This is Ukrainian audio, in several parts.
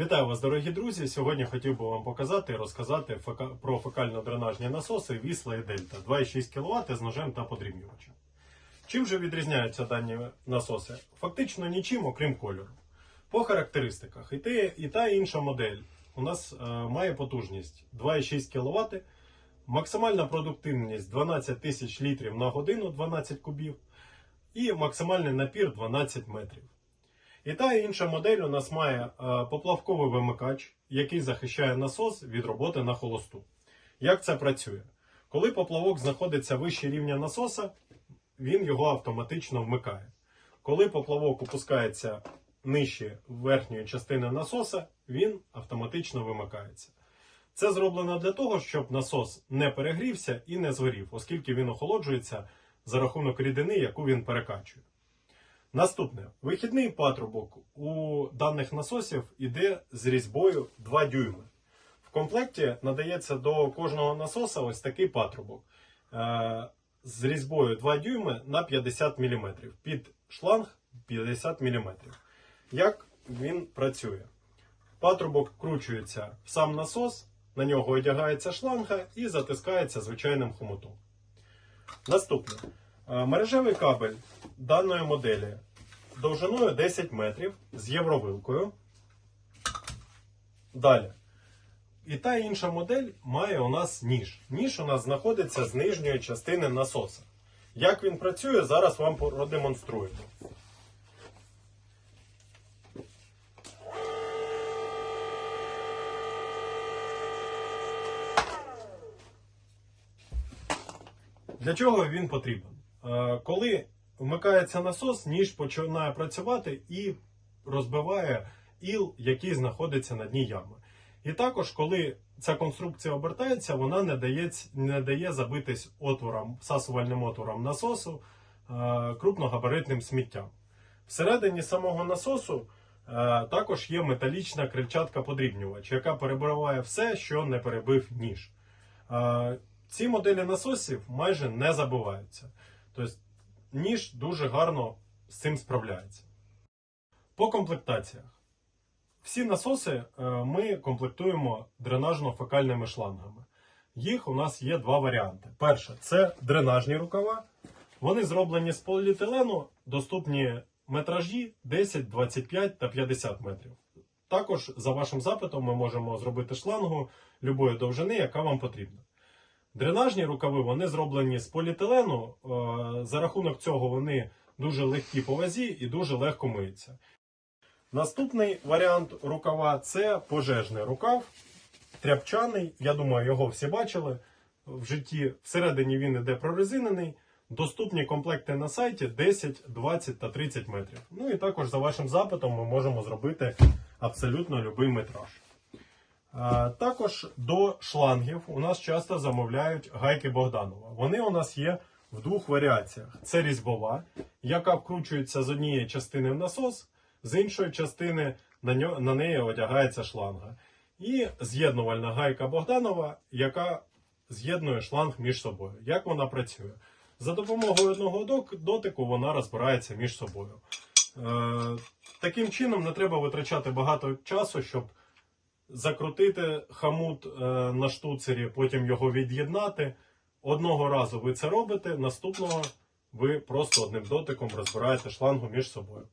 Вітаю вас, дорогі друзі! Сьогодні хотів би вам показати і розказати про фекально-дренажні насоси Вісла і Дельта 2,6 кВт з ножем та подрібнювачем. Чим же відрізняються дані насоси? Фактично нічим, окрім кольору. По характеристиках, і, те, і та інша модель у нас е, має потужність 2,6 кВт, максимальна продуктивність 12 тисяч літрів на годину 12 кубів і максимальний напір 12 метрів. І та інша модель у нас має е, поплавковий вимикач, який захищає насос від роботи на холосту. Як це працює? Коли поплавок знаходиться вище рівня насоса, він його автоматично вмикає. Коли поплавок опускається нижче верхньої частини насоса, він автоматично вимикається. Це зроблено для того, щоб насос не перегрівся і не згорів, оскільки він охолоджується за рахунок рідини, яку він перекачує. Наступне. Вихідний патрубок у даних насосів іде з різьбою 2 дюйми. В комплекті надається до кожного насоса ось такий патрубок е, з різьбою 2 дюйми на 50 мм. Під шланг 50 мм. Як він працює? Патрубок вкручується в сам насос, на нього одягається шланга і затискається звичайним хомутом. Наступне. Е, Мережевий кабель даної моделі довжиною 10 метрів з євровилкою. Далі. І та інша модель має у нас ніж. Ніж у нас знаходиться з нижньої частини насоса. Як він працює, зараз вам продемонструю. Для чого він потрібен? Коли вмикається насос, ніж починає працювати і розбиває іл, який знаходиться на дні ями. І також, коли ця конструкція обертається, вона не дає, не дає забитись отвором, всасувальним отвором насосу крупногабаритним сміттям. Всередині самого насосу також є металічна крильчатка подрібнювач, яка перебиває все, що не перебив ніж. Ці моделі насосів майже не забиваються. Тобто ніж дуже гарно з цим справляється. По комплектаціях. Всі насоси е, ми комплектуємо дренажно-фекальними шлангами. Їх у нас є два варіанти. Перше це дренажні рукава. Вони зроблені з поліетилену, доступні метражі 10, 25 та 50 метрів. Також, за вашим запитом, ми можемо зробити шлангу любої довжини, яка вам потрібна. Дренажні рукави вони зроблені з поліетилену. е, За рахунок цього вони дуже легкі по вазі і дуже легко миються. Наступний варіант рукава це пожежний рукав, тряпчаний. Я думаю, його всі бачили в житті. Всередині він іде прорезинений. Доступні комплекти на сайті 10, 20 та 30 метрів. Ну і також за вашим запитом ми можемо зробити абсолютно будь-який метраж. Також до шлангів у нас часто замовляють гайки Богданова. Вони у нас є в двох варіаціях: це різьбова, яка вкручується з однієї частини в насос, з іншої частини на, неї одягається шланга. І з'єднувальна гайка Богданова, яка з'єднує шланг між собою. Як вона працює? За допомогою одного дотику вона розбирається між собою. Е, таким чином не треба витрачати багато часу, щоб закрутити хамут е, на штуцері, потім його від'єднати. Одного разу ви це робите, наступного ви просто одним дотиком розбираєте шлангу між собою.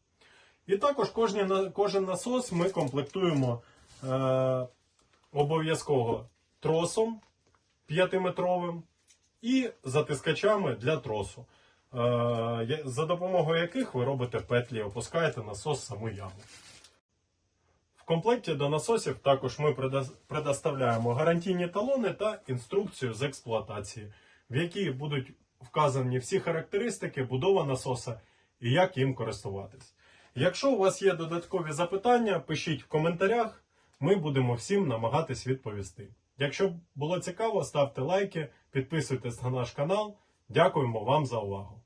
І також кожні, кожен насос ми комплектуємо е, обов'язково тросом 5-метровим і затискачами для тросу, е, за допомогою яких ви робите петлі, опускаєте насос в саму яму. Комплекті до насосів також ми предоставляємо гарантійні талони та інструкцію з експлуатації, в якій будуть вказані всі характеристики, будова насоса і як їм користуватись. Якщо у вас є додаткові запитання, пишіть в коментарях, ми будемо всім намагатись відповісти. Якщо було цікаво, ставте лайки, підписуйтесь на наш канал. Дякуємо вам за увагу.